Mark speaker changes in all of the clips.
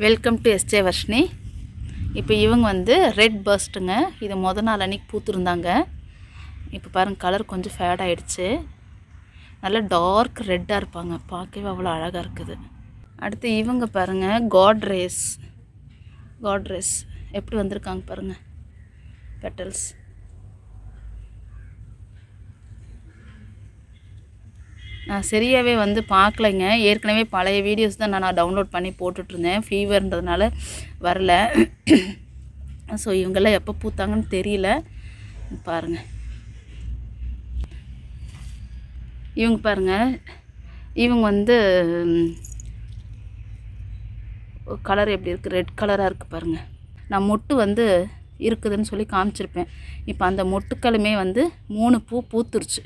Speaker 1: Welcome to SJ Varshini இப்போ இவங்க வந்து ரெட் பர்ஸ்ட்டுங்க இது முத நாள் அன்றைக்கி பூத்துருந்தாங்க. இப்போ பாருங்கள் கலர் கொஞ்சம் ஃபேட் ஆகிடுச்சு நல்லா டார்க் ரெட்டாக இருப்பாங்க. பார்க்கவே அவ்வளோ அழகாக இருக்குது. அடுத்து இவங்க பாருங்கள் காட்ரேஸ் காட்ரேஸ் எப்படி வந்திருக்காங்க பாருங்கள் பெட்டல்ஸ் நான் சரியாகவே வந்து பார்க்கலைங்க. ஏற்கனவே பழைய வீடியோஸ் தான் நான் டவுன்லோட் பண்ணி போட்டுட்ருந்தேன். ஃபீவர்ன்றதுனால வரல. ஸோ இவங்கெல்லாம் எப்போ பூத்தாங்கன்னு தெரியல. பாருங்கள் இவங்க பாருங்கள் இவங்க வந்து கலர் எப்படி இருக்குது ரெட் கலராக இருக்குது பாருங்கள் நான் மொட்டு வந்து இருக்குதுன்னு சொல்லி காமிச்சிருப்பேன். இப்போ அந்த மொட்டுக்களுமே வந்து மூணு பூ பூத்துருச்சு.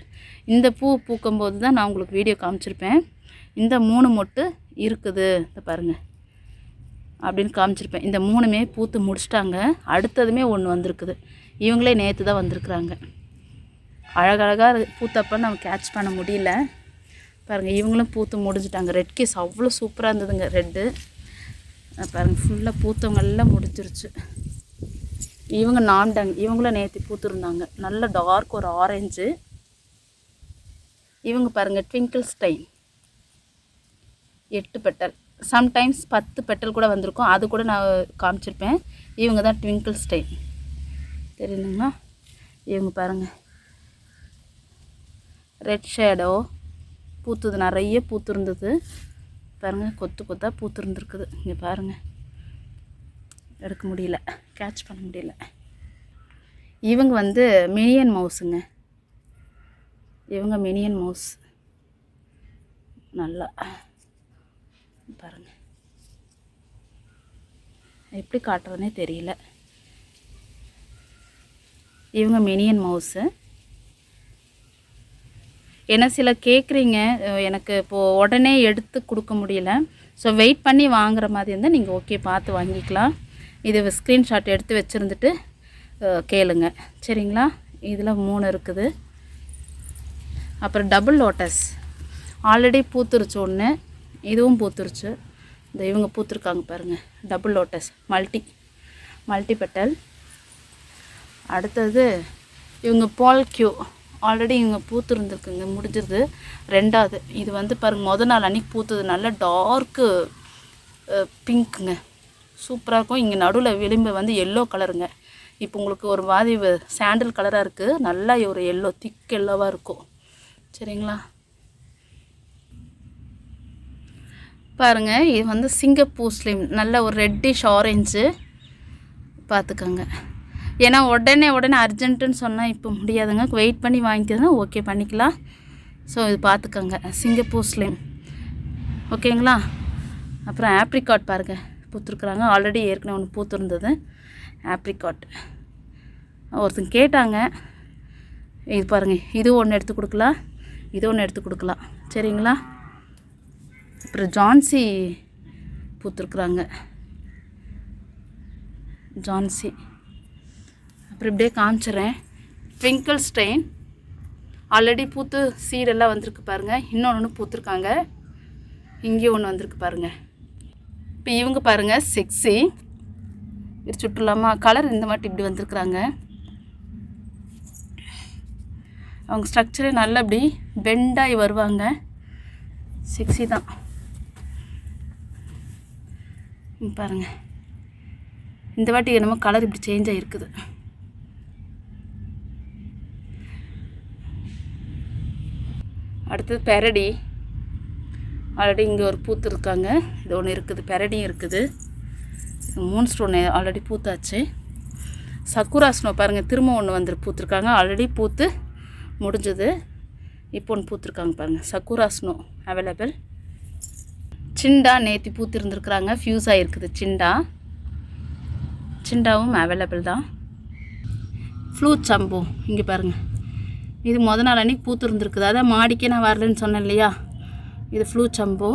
Speaker 1: இந்த பூ பூக்கும்போது தான் நான் உங்களுக்கு வீடியோ காமிச்சிருப்பேன். இந்த மூணு மொட்டு இருக்குது. இந்த பாருங்கள் அப்படின்னு காமிச்சிருப்பேன். இந்த மூணுமே பூத்து முடிச்சிட்டாங்க. அடுத்ததுமே ஒன்று வந்திருக்குது. இவங்களே நேற்று தான் வந்திருக்குறாங்க. அழகழகாக பூத்தப்ப நம்ம கேட்ச் பண்ண முடியல. பாருங்கள் இவங்களும் பூத்து முடிஞ்சிட்டாங்க. ரெட் கேஸ் அவ்வளோ சூப்பராக இருந்ததுங்க. ரெட்டு பாருங்கள் ஃபுல்லாக பூத்தவங்கெல்லாம் முடிஞ்சிருச்சு. இவங்க நாம்டாங்க இவங்களும் நேற்று பூத்துருந்தாங்க. நல்ல டார்க் ஒரு ஆரஞ்சு இவங்க பாருங்கள் ட்விங்கிள் ஸ்டைன் எட்டு பெட்டல். சம்டைம்ஸ் பத்து பெட்டல் கூட வந்திருக்கும். அது கூட நான் காமிச்சிருப்பேன். இவங்க தான் ட்விங்கிள் ஸ்டைன் தெரியுதுங்களா? இவங்க பாருங்கள் ரெட் ஷேடோ பூத்துது. நிறைய பூத்துருந்தது. பாருங்கள் கொத்து கொத்தாக பூத்துருந்துருக்குது. இங்கே பாருங்கள் எடுக்க முடியல. கேட்ச் பண்ண முடியல. இவங்க வந்து மினியன் மவுஸுங்க இவங்க மினியன் மவுஸ். நல்லா. பாருங்கள் எப்படி காட்டுறதுனே தெரியல. இவங்க மினியன் மவுஸு ஏன்னா சில கேட்குறீங்க எனக்கு இப்போது உடனே எடுத்து கொடுக்க முடியல. ஸோ வெயிட் பண்ணி வாங்குற மாதிரி இருந்தால் நீங்கள் ஓகே பார்த்து வாங்கிக்கலாம். இது ஸ்க்ரீன்ஷாட் எடுத்து வச்சுருந்துட்டு கேளுங்க. சரிங்களா? இதில் மூணு இருக்குது. அப்புறம் டபுள் லோட்டஸ் ஆல்ரெடி பூத்துருச்சு ஒன்று இதுவும் பூத்துருச்சு. இந்த இவங்க பூத்துருக்காங்க பாருங்கள் double lotus multi multi petal அடுத்தது இவங்க பால் கியூ ஆல்ரெடி இவங்க பூத்துருந்துருக்குங்க. முடிஞ்சிருது. ரெண்டாவது. இது வந்து பாருங்கள் முத நாள் அன்றைக்கி பூத்தது. நல்ல டார்க்கு பிங்க்குங்க. சூப்பராக இருக்கும். இங்கே நடுவில் விளிம்பு வந்து எல்லோ கலருங்க இப்போ உங்களுக்கு ஒரு மாதிரி சாண்டில் கலராக இருக்குது நல்லா ஒரு எல்லோ திக் எல்லோவாக இருக்கும். சரிங்களா? பாருங்கள் இது வந்து சிங்கப்பூர் ஸ்லிம் நல்ல ஒரு ரெட்டிஷ் ஆரஞ்சு பார்த்துக்கோங்க ஏன்னா உடனே உடனே அர்ஜென்ட்டுன்னு சொன்னால் இப்போ முடியாதுங்க. வெயிட் பண்ணி வாங்கிக்கிறதுனா ஓகே பண்ணிக்கலாம். ஸோ இது பார்த்துக்கோங்க சிங்கப்பூர் ஸ்லிம் ஓகேங்களா அப்புறம் ஆப்ரிகாட் பாருங்கள் பூத்துருக்குறாங்க. ஆல்ரெடி ஏற்கனவே ஒன்று பூத்துருந்தது. ஆப்ரிகாட் ஒருத்தங்க கேட்டாங்க. இது பாருங்கள் இது ஒன்று எடுத்து கொடுக்கலாம். இது ஒன்று எடுத்து கொடுக்கலாம். சரிங்களா? அப்புறம் ஜான்சி பூத்துருக்குறாங்க. ஜான்சி அப்புறம் இப்படியே காமிச்சிட்றேன் ட்விங்கிள் ஸ்டெயின் ஆல்ரெடி பூத்து சீடெல்லாம் வந்திருக்கு பாருங்கள் இன்னொன்று ஒன்று பூத்துருக்காங்க. இங்கேயும் ஒன்று வந்திருக்கு பாருங்கள் இப்போ இவங்க பாருங்கள் செக்ஸி இது சுட்டுலாமா? கலர் இந்த மாட்டி இப்படி வந்திருக்குறாங்க. அவங்க ஸ்ட்ரக்சரே நல்லா அப்படி பெண்டாகி வருவாங்க. செக்ஸி தான். பாருங்கள் இந்த வாட்டி என்னமோ கலர் இப்படி சேஞ்ச் ஆகிருக்குது அடுத்தது பெரடி ஆல்ரெடி இங்கே ஒரு பூத்து இருக்காங்க. இது ஒன்று இருக்குது பெரடியும் இருக்குது. மூன் ஸ்டோன் ஆல்ரெடி பூத்தாச்சு. சக்குரா ஸ்னோ பாருங்கள் திரும்ப ஒன்று வந்து பூத்துருக்காங்க. ஆல்ரெடி பூத்து முடிஞ்சது. இப்போ ஒன்று பூத்துருக்காங்க பாருங்கள் சக்குரா ஸ்னோ அவைலபிள் சிண்டா நேற்று பூத்து இருந்துருக்குறாங்க ஃப்யூஸ் ஆகிருக்குது சிண்டா. சிண்டாவும் அவைலபிள் தான். ஃப்ளூ சம்பு இங்கே பாருங்கள் இது முத நாள் அன்றைக்கி பூத்து இருந்துருக்குது அதான் மாடிக்கே நான் வரலன்னு சொன்னேன் இல்லையா? இது ஃப்ளூ சம்பு.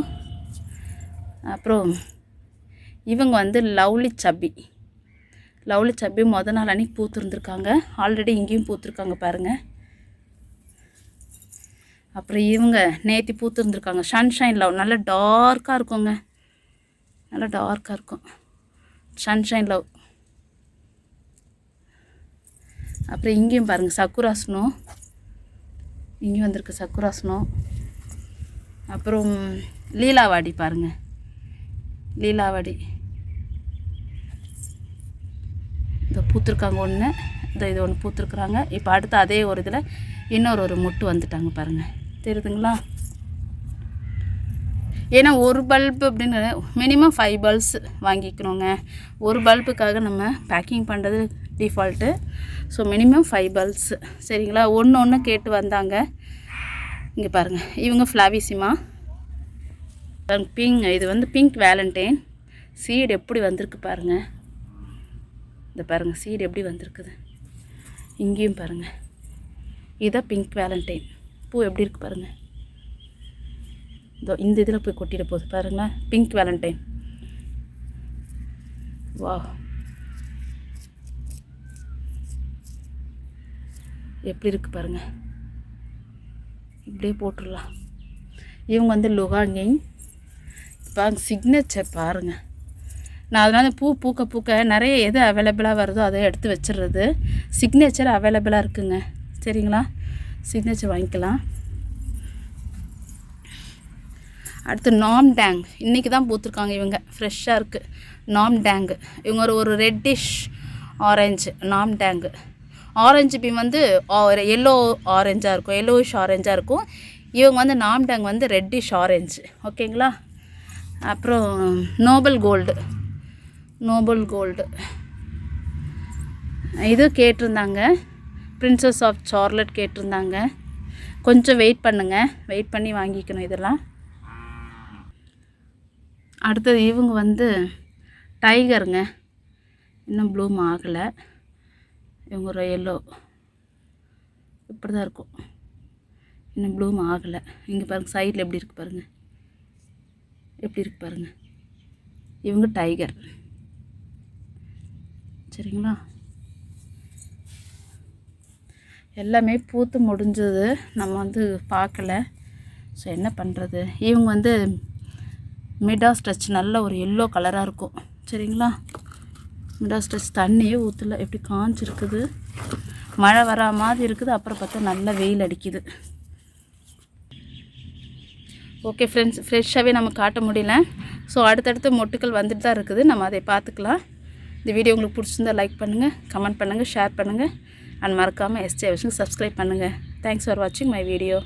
Speaker 1: அப்புறம் இவங்க வந்து லவ்லி சப்பி லவ்லி சப்பி மொதல் நாள் அன்றைக்கி பூத்துருந்துருக்காங்க. ஆல்ரெடி இங்கேயும் பூத்துருக்காங்க பாருங்கள் அப்புறம் இவங்க நேற்று பூத்துருந்துருக்காங்க. சன்ஷைன் லவ் நல்ல டார்க்காக இருக்குங்க. நல்லா டார்க்காக இருக்கும். சன்ஷைன் லவ் அப்புறம் இங்கேயும் பாருங்கள் சக்குராசனம். இங்கேயும் வந்திருக்கு சக்குராசனம். அப்புறம் லீலாவாடி பாருங்கள் லீலாவாடி. இந்த பூத்துருக்காங்க ஒன்று இந்த இது ஒன்று பூத்துருக்குறாங்க. இப்போ அடுத்து அதே ஒரு இதில் இன்னொரு ஒரு மொட்டு வந்துட்டாங்க பாருங்கள் தெரியுதுங்களா? ஏன்னா ஒரு பல்பு அப்படின்னு மினிமம் ஃபைவ் பல்ப்ஸ் வாங்கிக்கணுங்க. ஒரு பல்புக்காக நம்ம பேக்கிங் பண்ணுறது default so minimum five bulbs சரிங்களா? ஒன்று ஒன்று கேட்டு வந்தாங்க. இங்கே பாருங்கள் இவங்க ஃப்ளாவிசிமா பிங்க் இது வந்து பிங்க் வேலண்டைன் சீடு எப்படி வந்திருக்கு பாருங்கள் இந்த பாருங்கள் சீடு எப்படி வந்திருக்குது. இங்கேயும் பாருங்கள் இதான் பிங்க் வேலண்டைன் பூ எப்படி இருக்குது பாருங்கள் இதோ இந்த இதில் போய் கொட்டிட போகுது பாருங்களேன் பிங்க் வேலண்டைன் வா எப்படி இருக்குது பாருங்கள் இப்படியே போட்டுடலாம். இவங்க வந்து லுகாங்கிங் பாருங்க சிக்னேச்சர் பாருங்கள் நான் அதனால் பூ பூக்க பூக்க நிறைய எது அவைலபிளாக வருதோ அதை எடுத்து வச்சிடுறது. சிக்னேச்சர் அவைலபிளாக இருக்குங்க. சரிங்களா? சிக்னேச்சர் வாங்கிக்கலாம். அடுத்து நாம் டேங் இன்றைக்கி தான் பூத்துருக்காங்க இவங்க. ஃப்ரெஷ்ஷாக இருக்குது நாம் டேங்கு இவங்க ஒரு ஒரு ரெட்டிஷ் ஆரஞ்சு நாம் டேங்கு ஆரஞ்சு பீம் வந்து எல்லோ ஆரஞ்சாக இருக்கும் எல்லோயிஷ் ஆரஞ்சாக இருக்கும். இவங்க வந்து நாம்டங் வந்து ரெட்டிஷ் ஆரஞ்சு ஓகேங்களா? அப்புறம் நோபல் கோல்டு நோபல் கோல்டு இது கேட்டிருந்தாங்க. பிரின்சஸ் ஆஃப் சார்லட் கேட்டிருந்தாங்க. கொஞ்சம் வெயிட் பண்ணுங்கள் வெயிட் பண்ணி வாங்கிக்கணும் இதெல்லாம். அடுத்தது இவங்க வந்து டைகருங்க இன்னும் ப்ளூம் ஆகலை. இவங்க ஒரு எல்லோ இப்படி தான் இருக்கும். இன்னும் ப்ளூம் ஆகலை. இங்கே பாருங்கள் சைடில் எப்படி இருக்குது பாருங்கள் எப்படி இருக்கு பாருங்கள் இவங்க டைகர் சரிங்களா? எல்லாமே பூத்து முடிஞ்சது. நம்ம வந்து பார்க்கல. ஸோ என்ன பண்ணுறது இவங்க வந்து மிடா ஸ்ட்ரெச் நல்ல ஒரு எல்லோ கலராக இருக்கும். சரிங்களா? மிடா தண்ணியே ஊற்றல எப்படி காஞ்சிருக்குது மழை வரா மாதிரி இருக்குது அப்புறம் பார்த்தா நல்ல வெயில் அடிக்குது. ஓகே ஃப்ரெண்ட்ஸ் ஃப்ரெஷ்ஷாகவே நம்ம காட்ட முடியல. ஸோ அடுத்தடுத்து மொட்டுக்கள் வந்துட்டு தான் இருக்குது. நம்ம அதை பார்த்துக்கலாம். இந்த வீடியோ உங்களுக்கு பிடிச்சிருந்தா லைக் பண்ணுங்கள் கமெண்ட் பண்ணுங்கள் ஷேர் பண்ணுங்கள் அண்ட் மறக்காமல் எஸ்டி அவசியம் சப்ஸ்கிரைப் பண்ணுங்கள் தேங்க்ஸ் ஃபார் வாட்சிங் மை வீடியோ